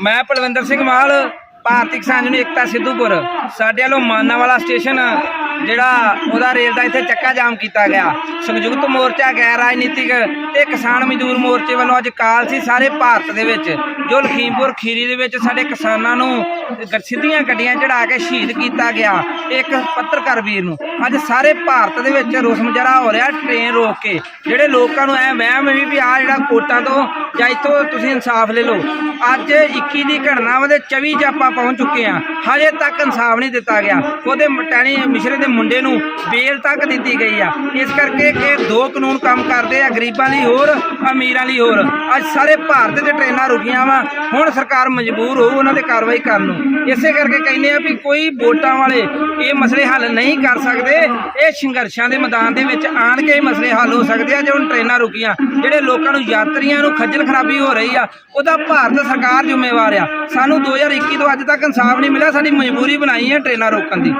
ਮੈਂ ਪਲਵਿੰਦਰ ਸਿੰਘ ਮਾਲ ਭਾਰਤੀ ਕਿਸਾਨ ਯੂਨੀਅਨ ਏਕਤਾ ਸਿੱਧੂਪੁਰ, ਸਾਡੇ ਵੱਲੋਂ ਮਾਨਾ ਵਾਲਾ ਸਟੇਸ਼ਨ, ਜਿਹੜਾ ਉਹਦਾ ਰੇਲ ਦਾ ਇੱਥੇ ਚੱਕਾ ਜਾਮ ਕੀਤਾ ਗਿਆ। ਸੰਯੁਕਤ ਮੋਰਚਾ, ਗੈਰ ਰਾਜਨੀਤਿਕ ਤੇ ਕਿਸਾਨ ਮਜ਼ਦੂਰ ਮੋਰਚੇ ਵੱਲੋਂ ਅੱਜ ਕਾਲ ਸੀ ਸਾਰੇ ਭਾਰਤ ਦੇ ਵਿੱਚ, ਜੋ ਲਖੀਮਪੁਰ ਖੀਰੀ ਦੇ ਵਿੱਚ ਸਾਡੇ ਕਿਸਾਨਾਂ ਨੂੰ ਸਿੱਧੀਆਂ ਗੱਡੀਆਂ ਚੜਾ ਕੇ ਸ਼ਹੀਦ ਕੀਤਾ ਗਿਆ, ਇੱਕ ਪੱਤਰਕਾਰ ਵੀਰ ਨੂੰ। ਅੱਜ ਸਾਰੇ ਭਾਰਤ ਦੇ ਵਿੱਚ ਰੋਸ ਮੁਜ਼ਾਹਰਾ ਹੋ ਰਿਹਾ ਟ੍ਰੇਨ ਰੋਕ ਕੇ, ਜਿਹੜੇ ਲੋਕਾਂ ਨੂੰ ਐ ਵਹਿਮ ਵੀ ਵੀ ਆ ਜਿਹੜਾ ਕੋਟਾਂ ਤੋਂ ਜਾਂ ਇੱਥੋਂ ਤੁਸੀਂ ਇਨਸਾਫ ਲੈ ਲਓ। ਅੱਜ 21 ਦੀ ਘਟਨਾ ਵਾ ਤੇ 24 ਚ ਆਪਾਂ ਪਹੁੰਚ ਚੁੱਕੇ ਆ ਹਜੇ ਤੱਕ ਇਨਸਾਫ ਨਹੀਂ ਦਿੱਤਾ ਗਿਆ। ਉਹਦੇ ਟੈਣੀ ਮਿਸ਼ਰੇ ਦੇ ਮੁੰਡੇ ਨੂੰ ਬੇਲ ਤੱਕ ਦਿੱਤੀ ਗਈ ਆ। ਇਸ ਕਰਕੇ ਕਿ ਦੋ ਕਾਨੂੰਨ ਕੰਮ ਕਰਦੇ ਆ, ਗਰੀਬਾਂ ਲਈ ਹੋਰ, ਅਮੀਰਾਂ ਲਈ ਹੋਰ। ਅੱਜ ਸਾਰੇ ਭਾਰਤ ਦੇ ਟ੍ਰੇਨਾਂ ਰੁਕੀਆਂ ਵਾ। ਹੁਣ ਸਰਕਾਰ ਮਜਬੂਰ ਹੋਊ ਉਹਨਾਂ ਤੇ ਕਾਰਵਾਈ ਕਰਨ ਨੂੰ। ਇਸੇ ਕਰਕੇ ਕਹਿੰਦੇ ਆ ਵੀ ਕੋਈ ਵੋਟਾਂ ਵਾਲੇ ਇਹ ਮਸਲੇ ਹੱਲ ਨਹੀਂ ਕਰ ਸਕਦੇ। ਇਹ ਸੰਘਰਸ਼ਾਂ ਦੇ ਮੈਦਾਨ ਦੇ ਵਿੱਚ ਆਣ ਕੇ ਇਹ ਮਸਲੇ ਹੱਲ ਹੋ ਸਕਦੇ ਆ, ਜੇ ਹੁਣ ਟ੍ਰੇਨਾਂ ਰੁਕੀਆਂ। ਜਿਹੜੇ ਲੋਕਾਂ ਨੂੰ ਯਾਤਰੀਆਂ ਨੂੰ ਖੱਜਲ ਖਰਾਬੀ ਹੋ ਰਹੀ ਆ, ਉਹਦਾ ਭਾਰਤ ਸਰਕਾਰ ਜ਼ਿੰਮੇਵਾਰ ਆ। ਸਾਨੂੰ 2021 ਤੋਂ ਅੱਜ ਤੱਕ ਇਨਸਾਫ ਨਹੀਂ ਮਿਲਿਆ ਸਾਡੀ ਮਜਬੂਰੀ ਬਣਾਈ ਹੈ ਟ੍ਰੇਨਾਂ ਰੋਕਣ ਦੀ।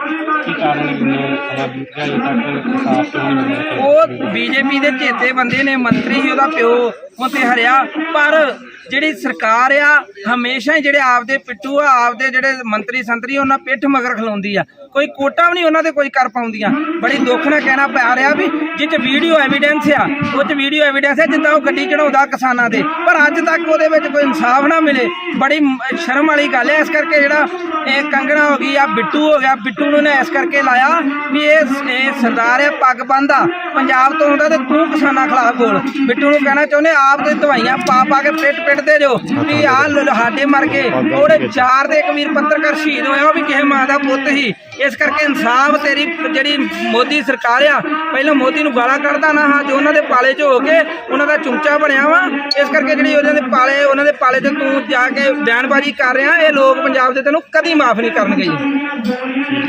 ਕੀ ਕਾਰਨ ਹੈ ਜਿੰਨੇ ਸਮਾਂ ਬੀਤ ਗਿਆ ਅਜੇ ਤੱਕ ਇਨਸਾਫ ਕਿਉਂ ਨਹੀਂ ਮਿਲਿਆ? ਉਹ ਬੀਜੇਪੀ ਦੇ ਚੇਤੇ ਬੰਦੇ ਨੇ ਮੰਤਰੀ ਸੀ ਉਹਦਾ ਪਿਓ ਉੱਤੇ ਹਰਿਆ। ਪਰ ਜਿਹੜੀ ਸਰਕਾਰ ਆ ਹਮੇਸ਼ਾ ਹੀ ਜਿਹੜੇ ਆਪਦੇ ਪਿੱਟੂ ਆ ਆਪਦੇ ਜਿਹੜੇ ਮੰਤਰੀ ਸੰਤਰੀ ਉਹਨਾਂ ਪਿੱਠ ਮਗਰ ਖਲੋਂਦੀ ਆ। ਕੋਈ ਕੋਟਾ ਵੀ ਨਹੀਂ ਉਹਨਾਂ ਦੇ ਕੋਈ ਕਰ ਪਾਉਂਦੀਆਂ। ਬੜੀ ਦੁੱਖ ਨਾਲ ਕਹਿਣਾ ਪੈ ਰਿਹਾ ਵੀ ਜਿੱਚ ਵੀਡੀਓ ਐਵੀਡੈਂਸ ਆ ਉਹ ਚ ਵੀਡੀਓ ਐਵੀਡੈਂਸ ਹੈ ਜਿੱਦਾਂ ਉਹ ਗੱਡੀ ਚੜਾਉਂਦਾ ਕਿਸਾਨਾਂ ਦੇ। ਪਰ ਅੱਜ ਤੱਕ ਉਹਦੇ ਵਿੱਚ ਕੋਈ ਇਨਸਾਫ ਨਾ ਮਿਲੇ। ਬੜੀ ਸ਼ਰਮ ਵਾਲੀ ਗੱਲ ਹੈ ਇਸ ਕਰਕੇ ਜਿਹੜਾ ਇਹ ਕੰਗਣਾ ਹੋ ਗਈ ਆ ਬਿੱਟੂ ਹੋ ਗਿਆ ਬਿੱਟੂ ਨੂੰ ਨੇ ਇਸ ਕਰਕੇ ਲਾਇਆ ਵੀ ਇਹ ਇਹ ਸਰਦਾਰ ਹੈ ਪੱਗ ਬੰਦਾ ਪੰਜਾਬ ਤੋਂ ਆਉਂਦਾ ਤੇ ਤੂੰ ਕਿਸਾਨਾਂ ਖਿਲਾਫ ਬੋਲ। ਬਿੱਟੂ ਨੂੰ ਕਹਿਣਾ ਚਾਹੁੰਦੇ ਆਪ ਦੇ ਦਵਾਈਆਂ ਪਾ ਪਾ ਕੇ ਪਿੱਟ ਪਿੱਟਦੇ ਜੋ ਵੀ ਲ- ਸਾਡੇ ਮਰ ਗਏ। ਉਹਦੇ ਚਾਰ ਦੇ ਇੱਕ ਵੀਰ ਪੱਤਰਕਾਰ ਸ਼ਹੀਦ ਹੋਇਆ ਉਹ ਵੀ ਕਿਸੇ ਮਾਂ ਦਾ ਪੁੱਤ ਸੀ। ਇਸ ਕਰਕੇ ਇਨਸਾਫ ਤੇਰੀ ਜਿਹੜੀ ਮੋਦੀ ਸਰਕਾਰ ਆ, ਪਹਿਲਾਂ ਮੋਦੀ ਨੂੰ ਗਾਲਾਂ ਕੱਢਦਾ ਨਾ ਹਾਂ, ਜੋ ਉਹਨਾਂ ਦੇ ਪਾਲੇ 'ਚ ਹੋ ਕੇ ਉਹਨਾਂ ਦਾ ਚੁੰਚਾ ਬਣਿਆ ਵਾ, ਇਸ ਕਰਕੇ ਜਿਹੜੀ ਉਹਨਾਂ ਦੇ ਪਾਲੇ, ਉਹਨਾਂ ਦੇ ਪਾਲੇ ਤੇ ਤੂੰ ਜਾ ਕੇ ਬਿਆਨਬਾਜ਼ੀ ਕਰ ਰਿਹਾ, ਇਹ ਲੋਕ ਪੰਜਾਬ ਦੇ ਤੈਨੂੰ ਕਦੀ ਮਾਫ ਨਹੀਂ ਕਰਨਗੇ